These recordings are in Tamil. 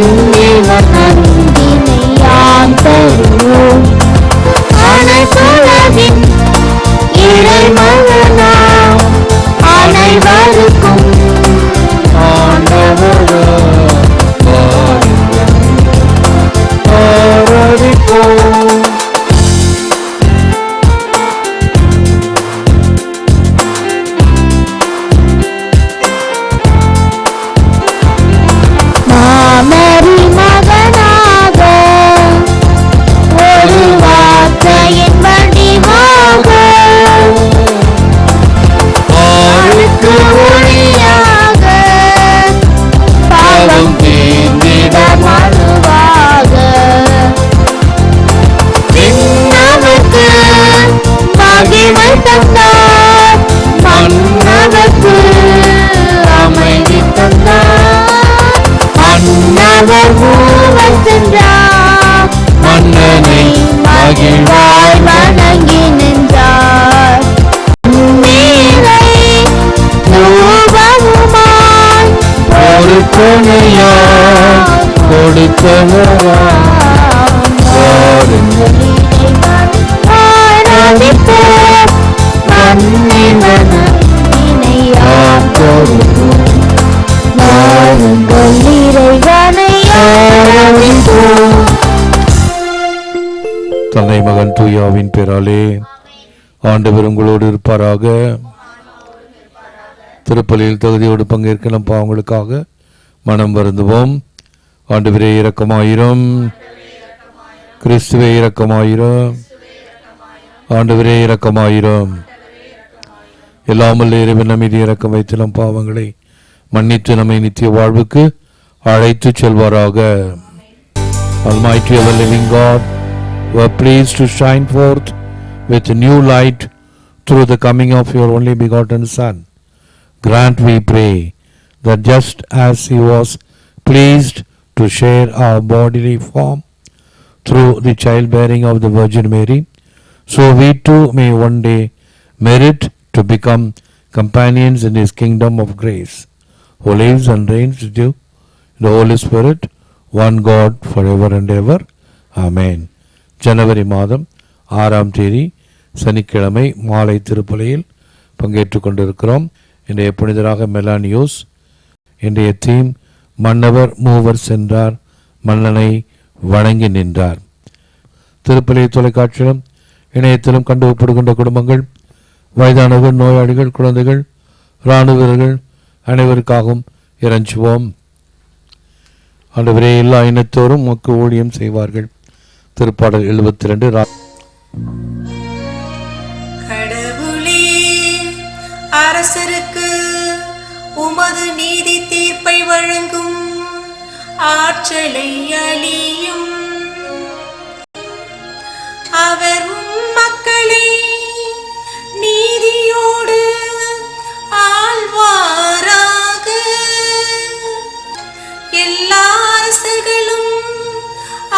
மன்னிவ நந்தினையாம் தருவோம். இறைவனை ஆராதிப்போம் தந்தை மகன் தூயாவின் பேராலே ஆண்டவர் உங்களோடு இருப்பாராக. திருப்பலியில் தகுதியோடு பங்கேற்கலாம் அவங்களுக்காக பாவங்களுக்காக மனம் வருந்துவோம் ஆண்டவரே இரக்கமாயிரம் கிறிஸ்துவே இரக்கமாயிரம் ஆண்டவரே இரக்கமாயிரம் எல்லாமல் இறைவன் நம்மீது இரக்கம் வைத்து நம் பாவங்களை மன்னித்து நம்மை நித்திய வாழ்வுக்கு அழைத்து செல்வாராக Almighty ever living God, were pleased to shine forth with new light through the coming of your only begotten Son. Grant, we pray, that just as he was pleased to share our bodily form through the childbearing of the Virgin Mary, so we too may one day merit to become companions in his kingdom of grace, who lives and reigns with you the Holy Spirit, one God forever and ever. ஆமென் ஜனவரி மாதம் ஆறாம் தேதி சனிக்கிழமை மாலை திருப்பலியில் பங்கேற்று கொண்டிருக்கிறோம் இன்றைய புனிதராக மெலானியோஸ் இன்றைய தீம் மன்னவர் மூவர் சென்றார் மன்னனை வணங்கி நின்றார். திருப்பலி தொலைக்காட்சியிலும் இணையத்திலும் கண்டுபிடிக்கின்ற குடும்பங்கள் வயதானவர்கள் நோயாளிகள் குழந்தைகள் இராணுவ வீரர்கள் அனைவருக்காகவும் இறைஞ்சுவோம். ஆண்டவரே எல்லா இனத்தோரும் உமக்கு ஊழியம் செய்வார்கள். திருப்பாடல் எழுபத்தி ரெண்டு கடவுளே அரசருக்கு உமது நீதி தீர்ப்பை வழங்கும் ஆற்றலை அழியும். அவர் மக்களை நீதியோடு ஆழ்வாராக எல்லா அரசர்களும்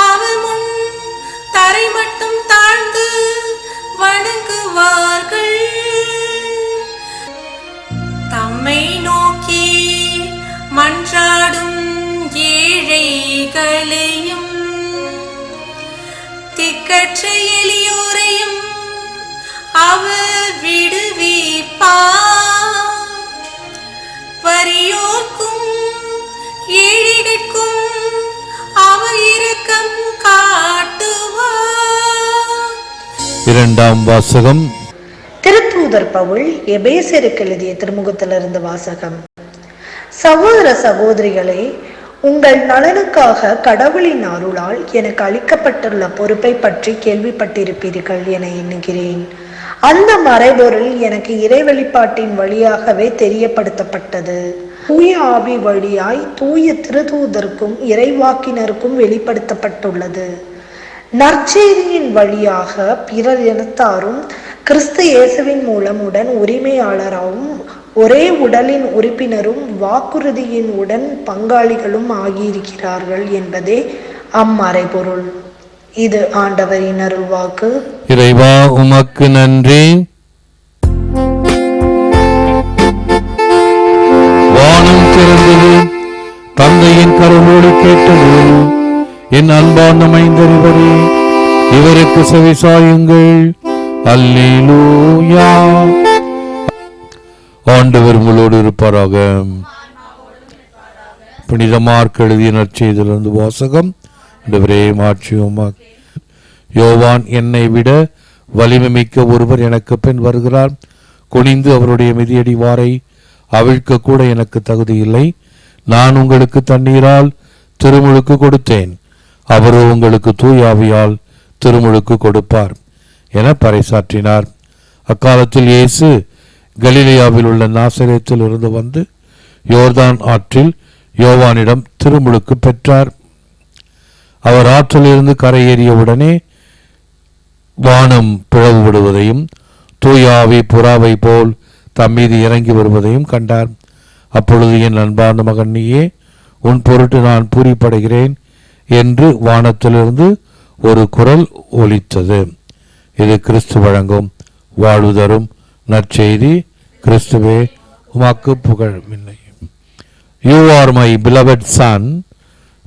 அவர் முன் தரை மட்டும் தாழ்ந்து வணங்குவார். திக்கற்ற எளியோரையும் அவர் விடுவிப்பார் வறியோர்க்கும் ஏழைகளுக்கும் அவர் இரக்கம் காட்டுவார் இரண்டாம் வாசகம். திருத்தூதர் பவுல் எபேசருக்கு எழுதிய திருமுகத்திலிருந்து வாசகம். சகோதர சகோதரிகளே உங்கள் நலனுக்காக கடவுளின் அருளால் எனக்கு அளிக்கப்பட்டுள்ள பொறுப்பை பற்றி கேள்விப்பட்டிருப்பீர்கள் என எண்ணுகிறேன். அந்த மறைபொருள் எனக்கு இறைவெளிப்பாட்டின் வழியாகவே தெரியப்படுத்தப்பட்டது. தூய ஆவி வழியாய் தூய திருதூதருக்கும் இறைவாக்கினருக்கும் வெளிப்படுத்தப்பட்டுள்ளது. நற்செய்தியின் வழியாக பிறர் இனத்தாரும் கிறிஸ்து இயேசுவின் மூலம் உடன் உரிமையாளராகவும் ஒரே உடலின் உறுப்பினரும் வாக்குறுதியின் உடன் பங்காளிகளும் ஆகியிருக்கிறார்கள் என்பதே அம்மறைபொருள். இது ஆண்டவரின் அருள்வாக்கு. இறைவா உமக்கு நன்றி. வானம் திறந்தது. தந்தையின் கருளோடு கேட்டது. என் அன்பான மைந்தறிவரே இவருக்கு செவிசாயுங்கள் அல்லேலூயா. ஆண்டவர் உங்களோடு இருப்பாராக. புனித மார்க் எழுதிய நற்செய்திலிருந்து வாசகம். ஆண்டவரே மாட்சியுமா யோவான் என்னை விட வலிமை மிக்க ஒருவர் எனக்கு பின் வருகிறார். குனிந்து அவருடைய மிதியடி வாரை அவிழ்க்க கூட எனக்கு தகுதி இல்லை. நான் உங்களுக்கு தண்ணீரால் திருமுழுக்கு கொடுத்தேன். அவரோ உங்களுக்கு தூயாவியால் திருமுழுக்கு கொடுப்பார். என பறைசாற்றினார். அக்காலத்தில் இயேசு கலிலியாவில் உள்ள நாசரேத்தில் இருந்து வந்து யோர்தான் ஆற்றில் யோவானிடம் திருமுழுக்கு பெற்றார். அவர் ஆற்றிலிருந்து கரையேறிய உடனே வானம் பிளவுபடுவதையும் தூயாவி புறாவை போல் தம்மீது இறங்கி வருவதையும் கண்டார். அப்பொழுது என் அன்பார்ந்த மகன் நீயே உன் பொருட்டு நான் பூரிப்படைகிறேன் என்று வானத்திலிருந்து ஒரு குரல் ஒலித்தது. இது கிறிஸ்து வழங்கும் வாழ்வு தரும் நற்செய்தி கிறிஸ்துவே உமக்கு புகழ் மின்னை you are my beloved son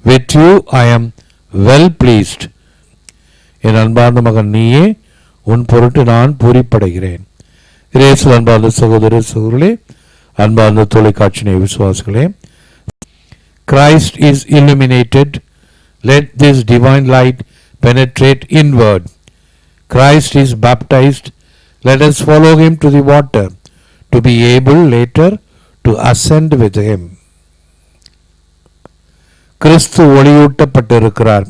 with you I am well pleased என் அன்பார்ந்த மகன் நீயே உன் பொருட்டு நான் பூரிப்படைகிறேன். இரேசு அன்பார்ந்த சகோதர சகோதரே அன்பார்ந்த தொலைக்காட்சி விசுவாசிகளே. Christ is illuminated let this divine light penetrate inward Christ is baptised Let us follow him to the water to be able later to ascend with him. கிறிஸ்து ஒளியூட்டப்பட்டிருக்கிறார்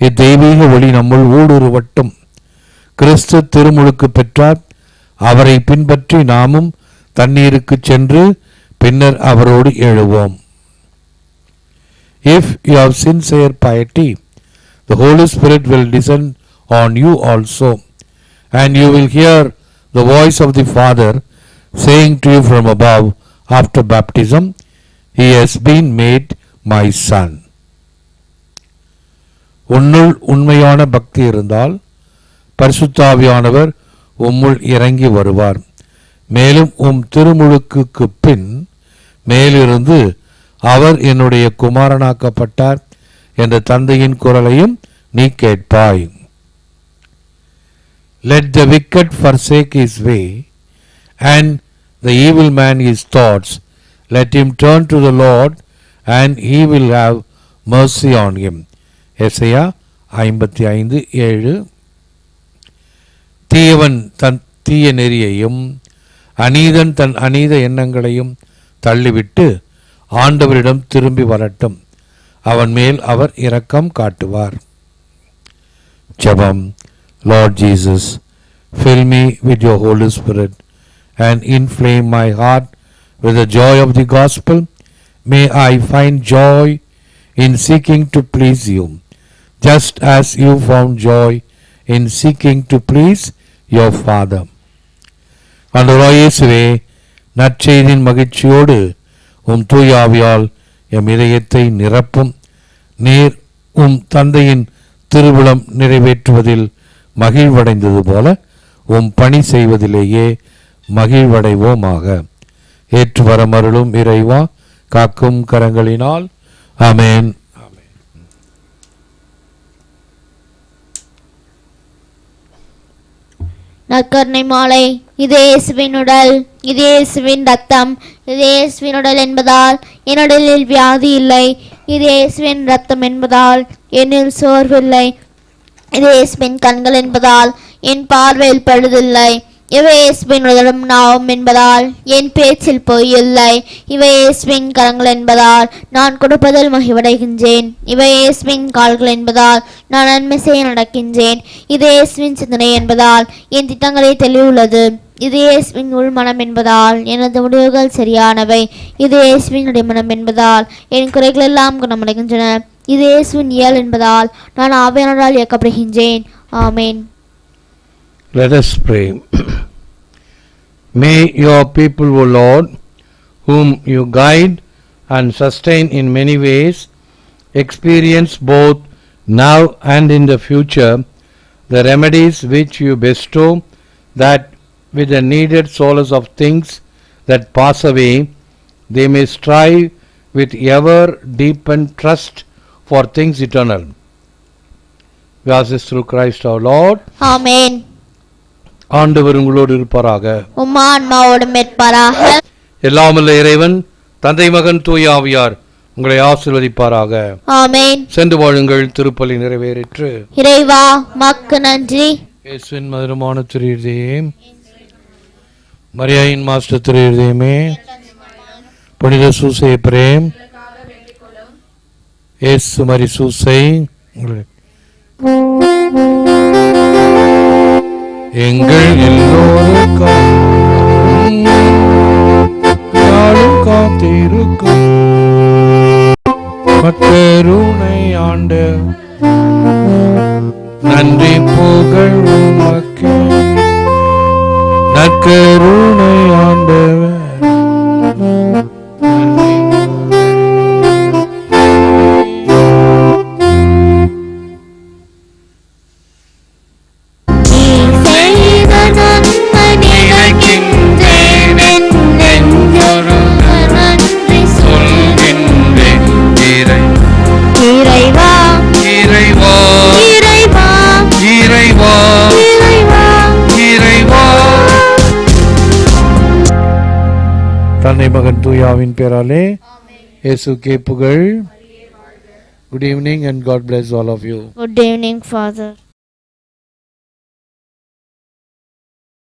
இத்தெய்வீக ஒளி நம்முள் ஊடுருவட்டும் கிறிஸ்து திருமுழுக்கு பெற்றார் அவரை பின்பற்றி நாமும் தண்ணீருக்கு சென்று பின்னர் அவரோடு எழுவோம் If you have sincere piety, the Holy Spirit will descend on you also, and you will hear the voice of the Father saying to you from above after baptism, He has been made my son. உன்னுள் உண்மையான பக்தி இருந்தால் பரிசுத்தாவியானவர் உம்முள் இறங்கி வருவார் மேலும் உம் திருமுழுக்குக்கு பின் மேலிருந்து அவர் என்னுடைய குமாரனாக்கப்பட்டார் என்ற தந்தையின் குரலையும் நீ கேட்பாய் let the wicked forsake his way and the evil man his thoughts. Let him turn to the lord and he will have mercy on him. Isaiah ஐம்பத்தி ஐந்து ஏழு. தீயவன் தன் தீய நெறியையும் அநீதன் தன் அநீத எண்ணங்களையும் தள்ளிவிட்டு ஆண்டவரிடம் திரும்பி வரட்டும். அவன் மேல் அவர் இரக்கம் காட்டுவார். ஜெபம். Lord Jesus fill me with your Holy Spirit and inflame my heart with the joy of the gospel. May I find joy in seeking to please you, just as you found joy in seeking to please your Father. ஆண்டவராய் இயேசுவே நற்செய்தியின் மகிழ்ச்சியோடு உம் தூய ஆவியால் எம் இதயத்தை நிரப்பும் நீர் உம் தந்தையின் திருவிழம் நிறைவேற்றுவதில் மகிழ்வடைந்தது போல உம் பணி செய்வதிலேயே மகிழ்வடைவோமாக. ஏற்று வரமருளும் இறைவா காக்கும் கரங்களினால். அமேன் நற்கருணை மாலை. இதே இயேசுவின் உடல் இது இயேசுவின் ரத்தம் இதே இயேசுவின் உடல் என்பதால் என் உடலில் வியாதி இல்லை இதே இயேசுவின் ரத்தம் என்பதால் என்னில் சோர்வில்லை இது இயேசுவின் கண்கள் என்பதால் என் பார்வையில் பழுதில்லை. இவை இயேசுவின் நாவும் என்பதால் என் பேச்சில் பொய் இல்லை. இவை இயேசுவின் கரங்கள் என்பதால் நான் கொடுப்பதில் மகிழ்வடைகின்றேன். இவை இயேசுவின் கால்கள் என்பதால் நான் நன்மை செய்ய நடக்கின்றேன். இது இயேசுவின் சிந்தனை என்பதால் என் திட்டங்களை தெளிவுள்ளது. இது இயேசுவின் உள்மனம் என்பதால் எனது முடிவுகள் சரியானவை. இது இயேசுவின் இடைமனம் என்பதால் என் குறைகள் எல்லாம் குணமடைகின்றன. இது இயேசுவின் இயல் என்பதால் நான் ஆவியானரால் இயக்கப்படுகின்றேன். ஆமேன். Let us pray. May your people, O Lord, whom you guide and sustain in many ways, experience both now and in the future the remedies which you bestow, that with the needed solace of things that pass away, they may strive with ever deepened trust for things eternal. We ask this through Christ our Lord. Amen. ஆண்டவர் உங்களோடு இருப்பாராக. எல்லாமல்ல இறைவன் தந்தை மகன் தூய ஆவியார் உங்களை ஆசிர்வதிப்பாராக. ஆமேன். சென்று வாழுங்கள் திருப்பலி நிறைவேறிற்று. இறைவா மக்கு நன்றி. இயேசுவின் மதுரமான திருதயே மரியாயின் மாஸ்டர் திருதயமே புனித சூசை பிரேம். இயேசு மரி சூசை. உங்களை- எங்கள் எல்லோருக்கும் நாளும் காத்திருக்கும். மக்கருணை ஆண்ட நன்றி புகழ் உமக்கு. நற்கருணை ஆண்டவர் தன்னை மகன் தூயாவின் பேராலே இயேசுக்கே புகழ் good evening and God bless all of you. Good evening father